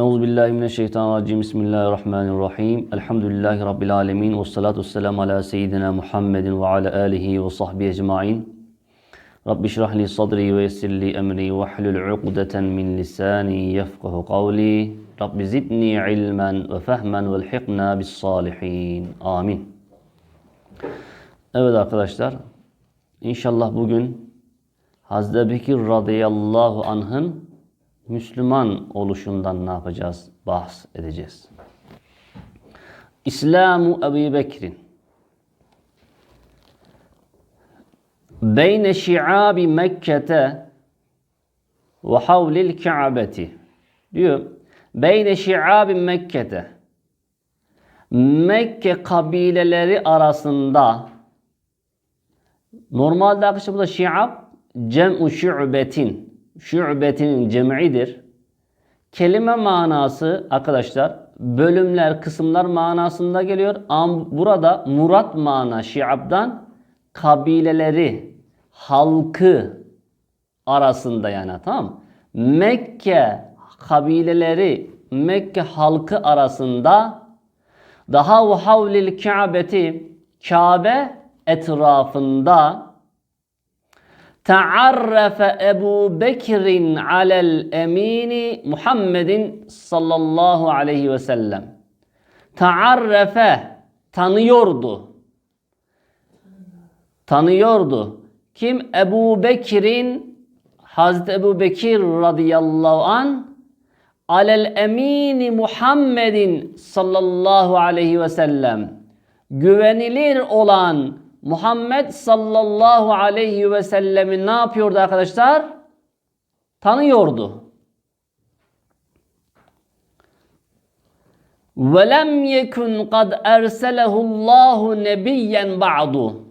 أعوذ بالله من الشيطان الرجيم. بسم الله الرحمن الرحيم. الحمد لله رب العالمين والصلاة والسلام على سيدنا محمد وعلى آله وصحبه أجمعين. رب اشرح لي صدري ويسر لي أمري واحلل عقدة من لساني يفقه قولي. رب زدني علما وفهما والحقنا بالصالحين. آمين. Evet arkadaşlar inşallah bugün Hazreti Bekir radıyallahu anh'ın Müslüman oluşundan ne yapacağız? Bahs edeceğiz. İslamu Ebu Bekir'in beyne şiabi Mekke'te ve havlil Ka'beti diyor. Beyne şiabi Mekke'te Mekke kabileleri arasında normalde arkadaşlar burada şiab cem'u şu'betin şu'betin cem'idir. Kelime manası arkadaşlar bölümler, kısımlar manasında geliyor. Ama burada murat mana şiabdan kabileleri, halkı arasında yani tamam Mekke kabileleri, Mekke halkı arasında daha ve havlil Ka'beti Kabe etrafında Ta'arrafe Ebu Bekir'in alel emini Muhammedin sallallahu aleyhi ve sellem. Ta'arrafe tanıyordu. Tanıyordu. Kim? Ebu Bekir'in Hazreti Ebu Bekir radıyallahu an alel emini Muhammedin sallallahu aleyhi ve sellem güvenilir olan Muhammed sallallahu aleyhi ve sellemi ne yapıyordu arkadaşlar? Tanıyordu. Ve lem yekun kad erselehullahu nebiyyen ba'du.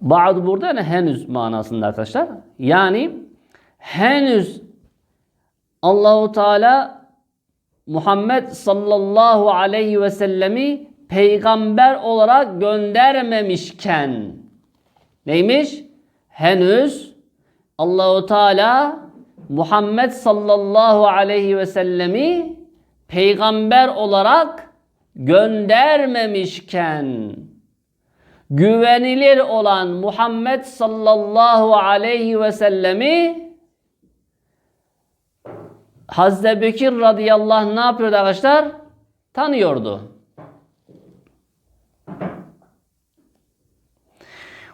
Ba'du burada yani henüz manasında arkadaşlar. Yani henüz Allahu Teala Muhammed sallallahu aleyhi ve sellemi peygamber olarak göndermemişken neymiş? Henüz Allahu Teala Muhammed sallallahu aleyhi ve sellemi peygamber olarak göndermemişken güvenilir olan Muhammed sallallahu aleyhi ve sellemi Hazreti Bekir radıyallahu anh ne yapıyordu arkadaşlar? Tanıyordu.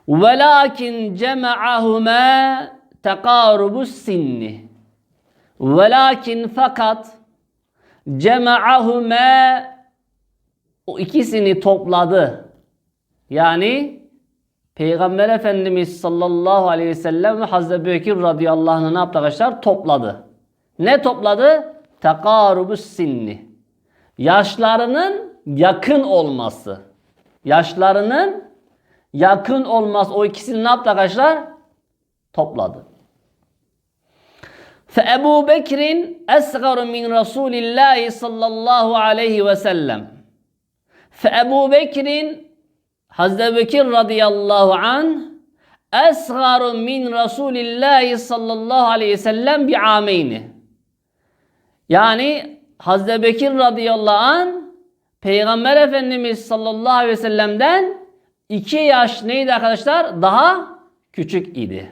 Velakin cema'ahuma tekarubus sinni. Velakin fakat cema'ahuma o ikisini topladı. Yani Peygamber Efendimiz sallallahu aleyhi ve sellem ve Hazreti Bekir radıyallahu anh'ı ne yaptı arkadaşlar? Topladı. Ne topladı? Tekarubus sinni. Yaşlarının yakın olması. Yaşlarının yakın olmaz. O ikisini ne yaptı arkadaşlar? Topladı. Fe Ebu Bekir'in esgaru min Resulillahi sallallahu aleyhi ve sellem. Fe Ebu Bekir'in Hazreti Bekir radıyallahu an esgaru min Resulillahi sallallahu aleyhi ve sellem bi ameyni. Yani Hazreti Bekir radıyallahu an Peygamber Efendimiz sallallahu aleyhi ve sellem'den 2 yaş neydi arkadaşlar? Daha küçük idi.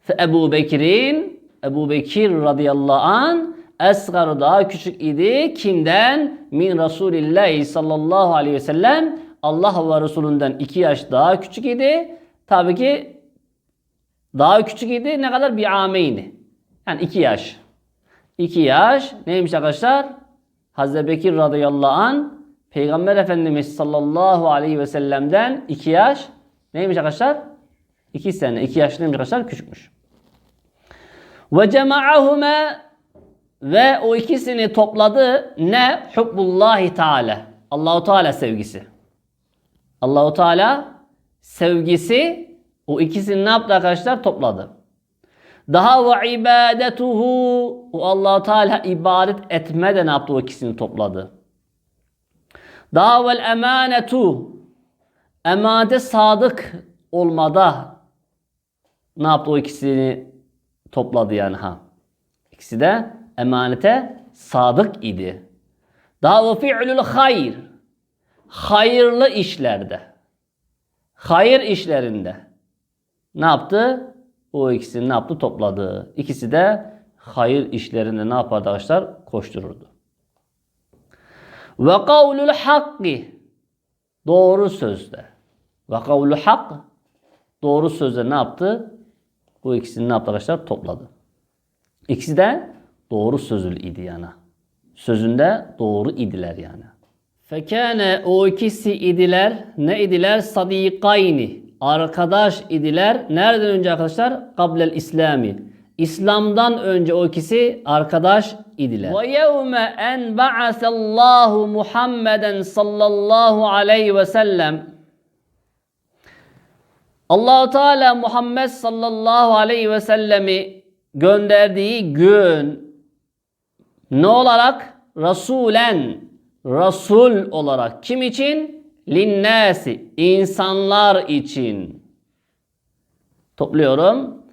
Fe Ebu Bekir'in Ebu Bekir radıyallahu an esgar daha küçük idi. Kimden? Min Resulillahi sallallahu aleyhi ve sellem Allah ve Resulünden 2 yaş daha küçük idi. Tabii ki daha küçük idi. Ne kadar? Bir ameyni. Yani 2 yaş. 2 yaş neymiş arkadaşlar? Hazreti Bekir radıyallahu an Peygamber Efendimiz sallallahu aleyhi ve sellem'den 2 yaş neymiş arkadaşlar? 2 sene. 2 yaş neymiş arkadaşlar? Küçükmüş. Ve cema'ahuma ve o ikisini topladı ne? Hubbullahi Teala. Allahu Teala sevgisi. Allahu Teala sevgisi o ikisini ne yaptı arkadaşlar? Topladı. Daha ve ibadetuhu o Allahu Teala ibadet etme de ne yaptı? O ikisini topladı. Daha vel emanetu emanete sadık olmada ne yaptı o ikisini topladı yani ha. İkisi de emanete sadık idi. Daha ve fi'lül hayr. Hayırlı işlerde. Hayır işlerinde. Ne yaptı? O ikisini ne yaptı? Topladı. İkisi de hayır işlerinde ne yapardı arkadaşlar? Koştururdu. Ve kavlul hakki. Doğru sözde. Ve kavlu hak. Doğru sözde ne yaptı? Bu ikisini ne yaptı arkadaşlar? Topladı. İkisi de doğru sözlü idi yani. Sözünde doğru idiler yani. Fekane o ikisi idiler ne idiler? Sadikayni. Arkadaş idiler. Nereden önce arkadaşlar? Kablel İslami. İslam'dan önce o ikisi arkadaş idiler. Ve yevme en ba'asallahu Muhammeden sallallahu aleyhi ve sellem Allahu Teala Muhammed sallallahu aleyhi ve sellemi gönderdiği gün ne olarak? Rasulen, Rasul olarak. Kim için? Linnâsi, insanlar için. Topluyorum.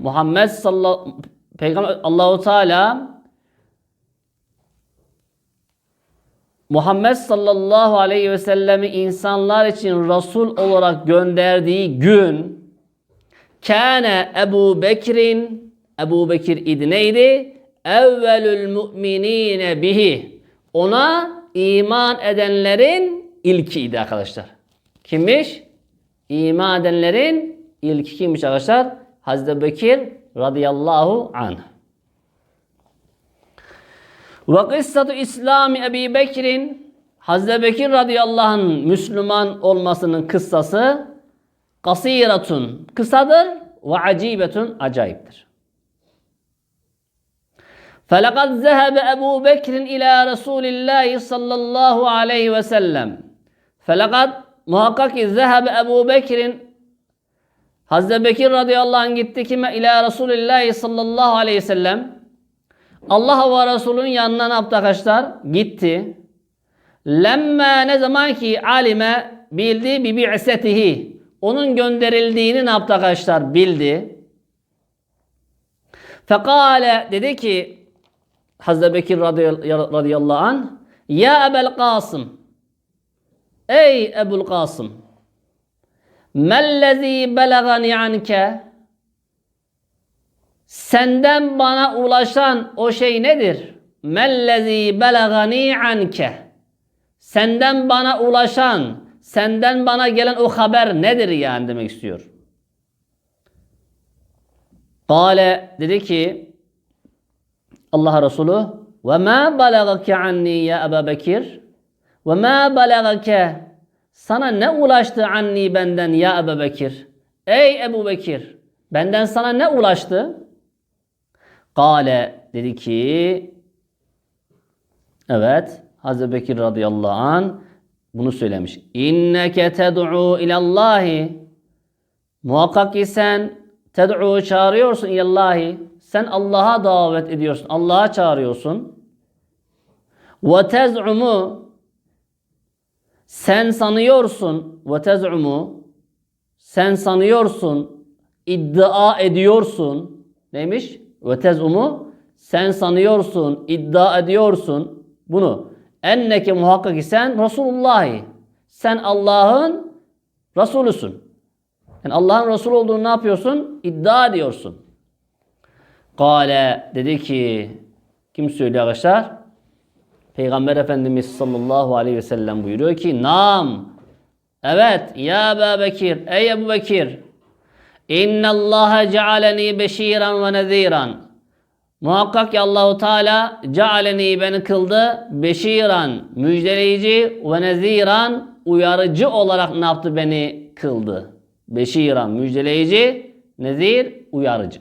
Muhammed sallallahu Peygamber Allahu Teala Muhammed sallallahu aleyhi ve sellemi insanlar için Resul olarak gönderdiği gün Kâne Ebu Bekir'in Ebu Bekir idi neydi? Evvelül müminine bihi. Ona iman edenlerin ilkiydi arkadaşlar. Kimmiş? İman edenlerin ilki kimmiş arkadaşlar? Hazreti Bekir radıyallahu anh. Ve kıssatu İslami Ebi Bekir'in Hazreti Bekir radıyallahu anh Müslüman olmasının kıssası kasiratun kısadır ve acibetun acayiptir. فَلَقَدْ ذَهَبَ أَبُو بَكْرٍ إِلَى رَسُولِ اللّٰهِ sallallahu aleyhi ve sellem. فَلَقَدْ muhakkak ki zehebe Ebu Bekir'in Hazreti Bekir radıyallahu anh gitti kime? İlâ Resulillahi sallallahu aleyhi ve sellem. Allah ve Resulünün yanına ne yaptı arkadaşlar? Gitti. Lemme ne zaman ki alime bildi bi bi'setihi. Onun gönderildiğini ne yaptı arkadaşlar? Bildi. Fekale dedi ki Hazreti Bekir radıyallahu anh Ya Ebel Kasım Ey Ebul Kasım Mellezî belagani anke Senden bana ulaşan o şey nedir? Mellezî belagani anke Senden bana ulaşan, senden bana gelen o haber nedir yani demek istiyor. Kale dedi ki Allah Resulü ve ma balagake anni ya Ebu Bekir ve ma balagake sana ne ulaştı anni benden ya Ebu Bekir ey Ebu Bekir benden sana ne ulaştı Kale dedi ki evet Hazreti Bekir radıyallahu an bunu söylemiş. İnneke ted'u ilallahi muhakkak ki sen ted'u çağırıyorsun ilallahi sen Allah'a davet ediyorsun. Allah'a çağırıyorsun. Ve tez'umu sen sanıyorsun ve tez'umu sen sanıyorsun iddia ediyorsun neymiş? Ve tez'umu sen sanıyorsun iddia ediyorsun bunu enneke muhakkak ki sen Resulullahi sen Allah'ın Resulüsün. Yani Allah'ın Resulü olduğunu ne yapıyorsun? İddia ediyorsun. Kale dedi ki kim söylüyor arkadaşlar? Peygamber Efendimiz sallallahu aleyhi ve sellem buyuruyor ki Nam Evet ya Ebu Bekir Ey Ebu Bekir İnne Allah cealeni beşiran ve neziran Muhakkak ki Allahu Teala cealeni beni kıldı beşiran müjdeleyici ve neziran uyarıcı olarak ne yaptı beni kıldı. Beşiran müjdeleyici, nezir uyarıcı.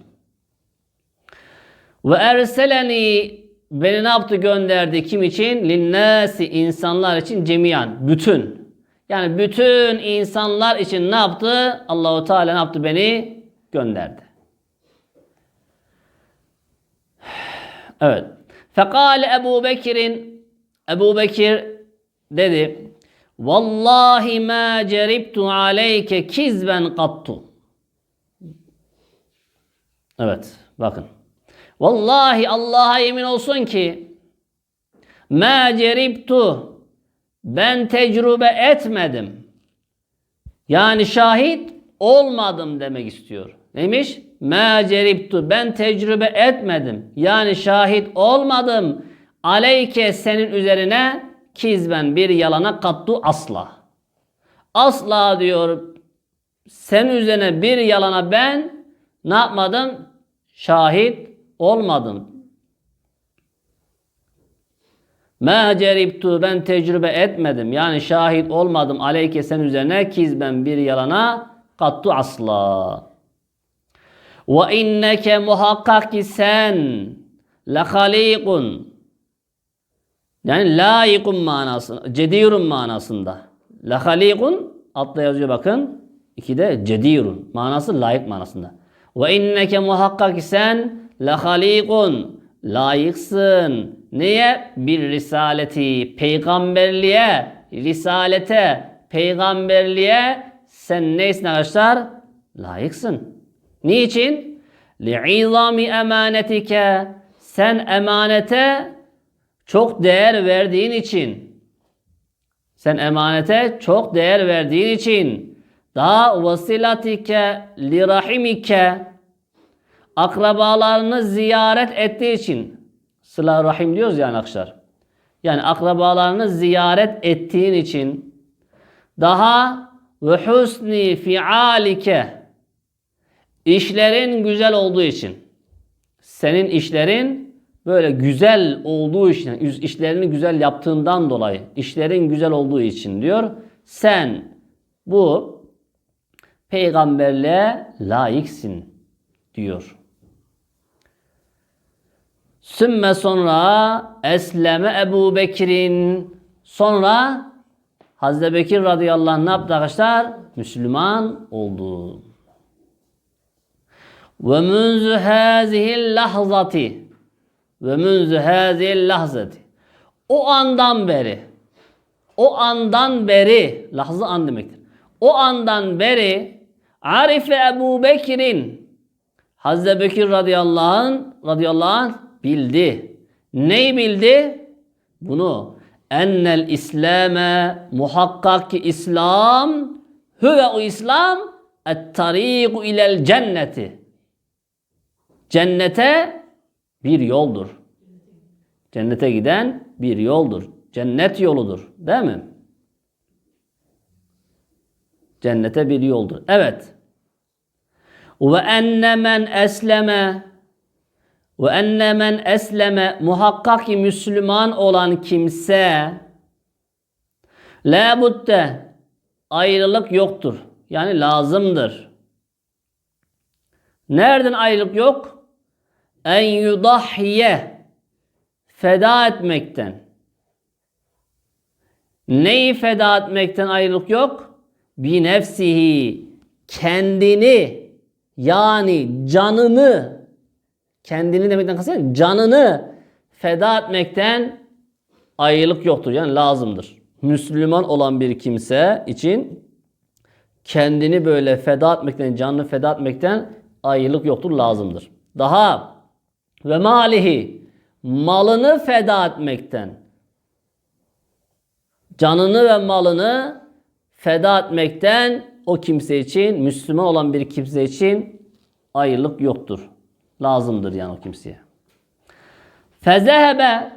Ve erseleni beni ne yaptı gönderdi kim için? Linnâsi insanlar için cemiyan bütün. Yani bütün insanlar için ne yaptı? Allahu Teala ne yaptı beni gönderdi. Evet. Fekale Ebu Bekir'in Ebu Bekir dedi Vallahi ma ceribtu aleyke kizben kattu. Evet bakın. Vallahi Allah'a yemin olsun ki ma ceribtu ben tecrübe etmedim. Yani şahit olmadım demek istiyor. Neymiş? Ma ceribtu ben tecrübe etmedim. Yani şahit olmadım. Aleyke senin üzerine kizben bir yalana kattu asla. Asla diyor senin üzerine bir yalana ben ne yapmadım? Şahit olmadım. Ma ceribtu ben tecrübe etmedim. Yani şahit olmadım aleyke sen üzerine kizben bir yalana kattu asla. Ve inneke muhakkak ki sen lehalikun yani layıkun manasında, cedirun manasında. Lehalikun altta yazıyor bakın. İki de cedirun manası layık manasında. Ve inneke muhakkak ki sen lehalikun layıksın. Neye? Bir risaleti, peygamberliğe, risalete, peygamberliğe sen neysin arkadaşlar? Layıksın. Niçin? Li'izami emanetike. Sen emanete çok değer verdiğin için. Sen emanete çok değer verdiğin için. Daha vasilatike lirahimike akrabalarını ziyaret ettiği için sıla rahim diyoruz yani arkadaşlar. Yani akrabalarını ziyaret ettiğin için daha ve husni fialike işlerin güzel olduğu için senin işlerin böyle güzel olduğu için işlerini güzel yaptığından dolayı işlerin güzel olduğu için diyor sen bu peygamberliğe layıksın diyor. Sümme sonra esleme Ebu Bekir'in sonra Hazreti Bekir radıyallahu anh ne yaptı arkadaşlar? Müslüman oldu. Ve munzu hazihi lahzati ve munzu hazihi lahzati o andan beri o andan beri lahza an demektir. O andan beri Arife Ebu Bekir'in Hazreti Bekir radıyallahu anh, radıyallahu anh bildi. Neyi bildi? Bunu. Ennel İslame muhakkak ki İslam huve o İslam et tariku ilel cenneti. Cennete bir yoldur. Cennete giden bir yoldur. Cennet yoludur. Değil mi? Cennete bir yoldur. Evet. Ve enne men esleme ve enne men esleme muhakkak ki Müslüman olan kimse la budde ayrılık yoktur. Yani lazımdır. Nereden ayrılık yok? En yudahhiye feda etmekten. Neyi feda etmekten ayrılık yok? Bi nefsihi kendini yani canını kendini demekten kastediyorum canını feda etmekten ayrılık yoktur. Yani lazımdır. Müslüman olan bir kimse için kendini böyle feda etmekten, canını feda etmekten ayrılık yoktur, lazımdır. Daha ve malihi malını feda etmekten canını ve malını feda etmekten o kimse için, Müslüman olan bir kimse için ayrılık yoktur. Lazımdır yani o kimseye. Fezehebe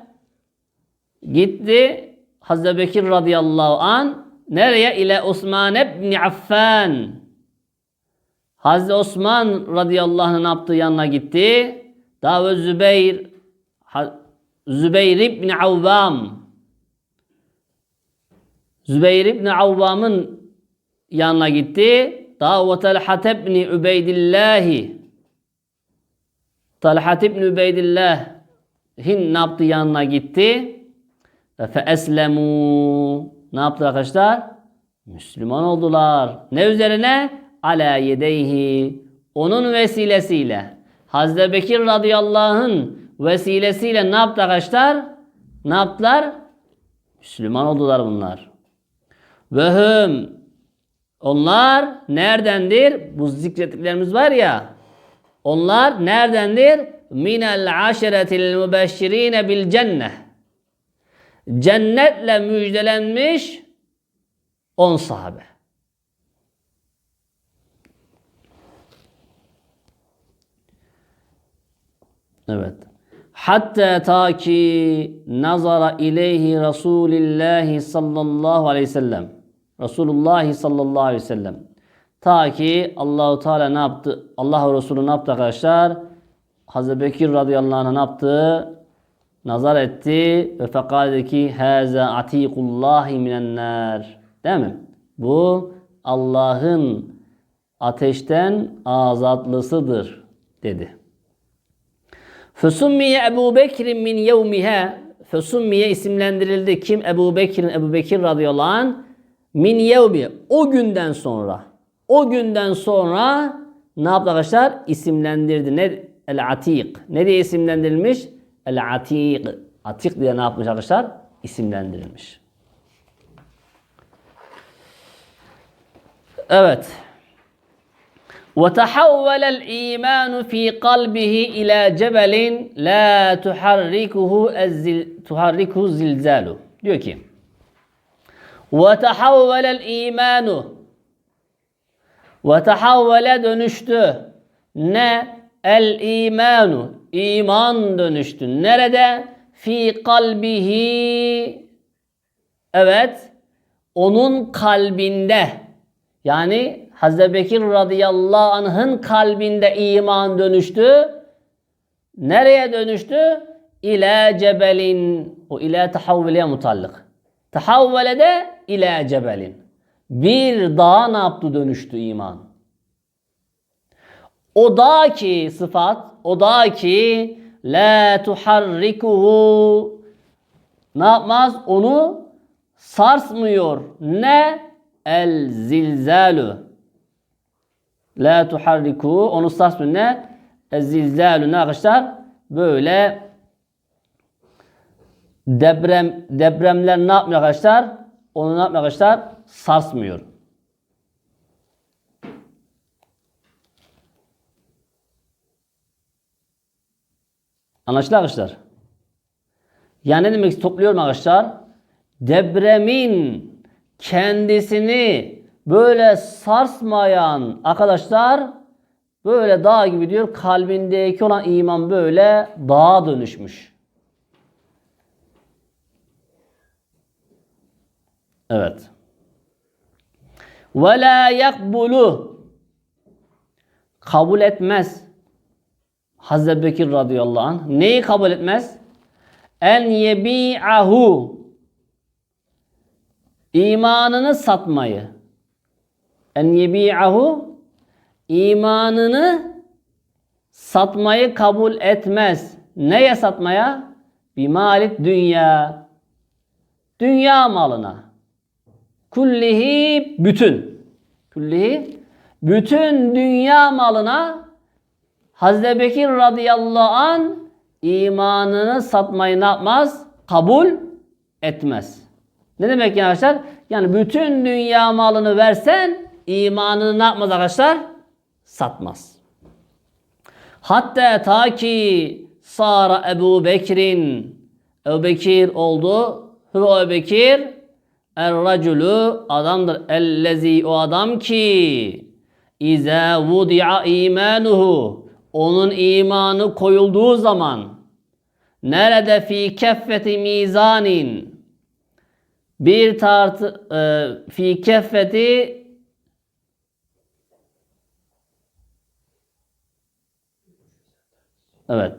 gitti Hazreti Bekir radıyallahu an nereye? ile Osman ibn Affan. Hazreti Osman radıyallahu anh ne yaptı? Yanına gitti. Daha ve Zübeyir Zübeyir ibn Avvam Zübeyir ibn Avvam'ın yanına gitti. Daha Talhat ibn Ubeydillahi Talhat ibn Ubeydillah Hin ne yaptı yanına gitti. Fe eslemu ne yaptı arkadaşlar? Müslüman oldular. Ne üzerine? Ala yedeyhi onun vesilesiyle. Hazreti Bekir radıyallahu anh vesilesiyle ne yaptı arkadaşlar? Ne yaptılar? Müslüman oldular bunlar. Ve hüm onlar neredendir? Bu zikrettiklerimiz var ya. Onlar neredendir? minel aşeretil mübeşşirine bil cenneh. Cennetle müjdelenmiş 10 sahabe. Evet. Hatta ta ki nazara ileyhi Resulullah sallallahu aleyhi ve sellem. Resulullah sallallahu aleyhi ve sellem. Ta ki Allahu Teala ne yaptı? Allah Resulü ne yaptı arkadaşlar? Hazreti Bekir radıyallahu anh ne yaptı? Nazar etti ve fekade ki haza atikullahi minen nar. Değil mi? Bu Allah'ın ateşten azatlısıdır dedi. Fesummiye Ebu Bekir min yevmiha Fesummiye isimlendirildi. Kim? Ebu Bekir'in Ebu Bekir radıyallahu anh min yevmi o günden sonra o günden sonra ne yaptı arkadaşlar? İsimlendirdi. Ne? El Atik. Ne diye isimlendirilmiş? El Atik. Atik diye ne yapmış arkadaşlar? İsimlendirilmiş. Evet. وتحول الإيمان في قلبه إلى جبل لا تحركه الزل تحركه الزلزال diyor ki وتحول الإيمان ve tahavvele dönüştü. Ne? El imanu. İman dönüştü. Nerede? Fi kalbihi. Evet. Onun kalbinde. Yani Hazreti Bekir radıyallahu anh'ın kalbinde iman dönüştü. Nereye dönüştü? İlâ cebelin. O ilâ tahavvile mutallık. Tahavvele de ilâ cebelin. Bir dağa ne yaptı dönüştü iman. O dağ ki sıfat, o dağ ki la tuharrikuhu ne yapmaz? Onu sarsmıyor. Ne? El zilzalu. La tuharriku onu sarsmıyor ne? Zilzalü ne arkadaşlar? Böyle deprem depremler ne yapmıyor arkadaşlar? Onu ne yapmıyor arkadaşlar? Sarsmıyor. Anlaşıldı arkadaşlar? Yani ne demek topluyorum arkadaşlar? Depremin kendisini böyle sarsmayan arkadaşlar böyle dağ gibi diyor kalbindeki olan iman böyle dağa dönüşmüş. Evet. Ve la yakbulu kabul etmez. Hazreti Bekir radıyallahu anh neyi kabul etmez? En yebi'ahu imanını satmayı en yebi'ahu imanını satmayı kabul etmez. Neye satmaya? Bimalit dünya. Dünya malına. Kullihi bütün. Kullihi bütün dünya malına Hazreti Bekir radıyallahu an imanını satmayı ne yapmaz? Kabul etmez. Ne demek yani arkadaşlar? Yani bütün dünya malını versen imanını ne yapmaz arkadaşlar? Satmaz. Hatta ta ki Sara Ebu Bekir'in Ebu Bekir oldu. Hüve Ebu Bekir Er-raculu adamdır. Ellezi o adam ki İza vudi'a imanuhu onun imanı koyulduğu zaman nerede fi keffeti mizanin bir tartı e, fi keffeti Evet.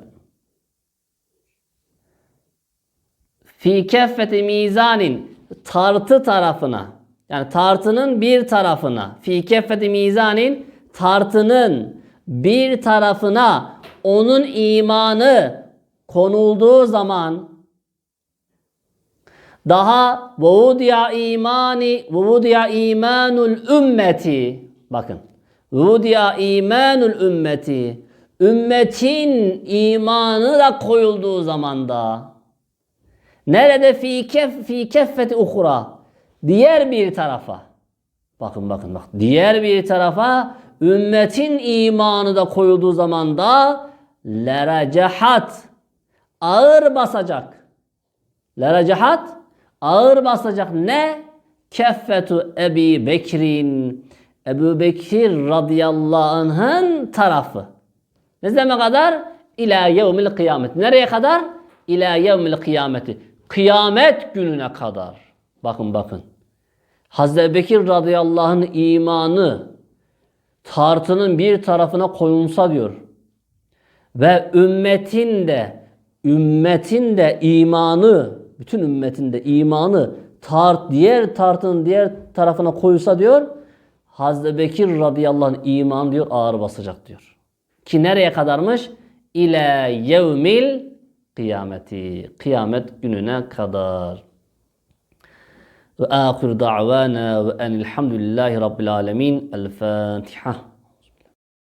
Fi keffeti mizanin tartı tarafına yani tartının bir tarafına fi keffeti mizanin tartının bir tarafına onun imanı konulduğu zaman daha vudiya imani vudiya imanul ümmeti bakın vudiya imanul ümmeti ümmetin imanı da koyulduğu zamanda nerede fi kef fi keffeti uhra diğer bir tarafa bakın bakın bak diğer bir tarafa ümmetin imanı da koyulduğu zamanda leracahat ağır basacak. Leracahat ağır basacak ne? Keffetu Ebi Bekir'in Ebu Bekir radıyallahu anh'ın tarafı. Ne zaman kadar? İlâ yevmil kıyamet. Nereye kadar? İlâ yevmil kıyameti. Kıyamet gününe kadar. Bakın bakın. Hazreti Bekir radıyallahu anh'ın imanı tartının bir tarafına koyulsa diyor. Ve ümmetin de ümmetin de imanı bütün ümmetin de imanı tart diğer tartının diğer tarafına koyulsa diyor. Hazreti Bekir radıyallahu anh iman diyor ağır basacak diyor. Ki nereye kadarmış? İle yevmil kıyameti. Kıyamet gününe kadar. Ve ahir da'vana ve enilhamdülillahi rabbil alemin. El Fatiha.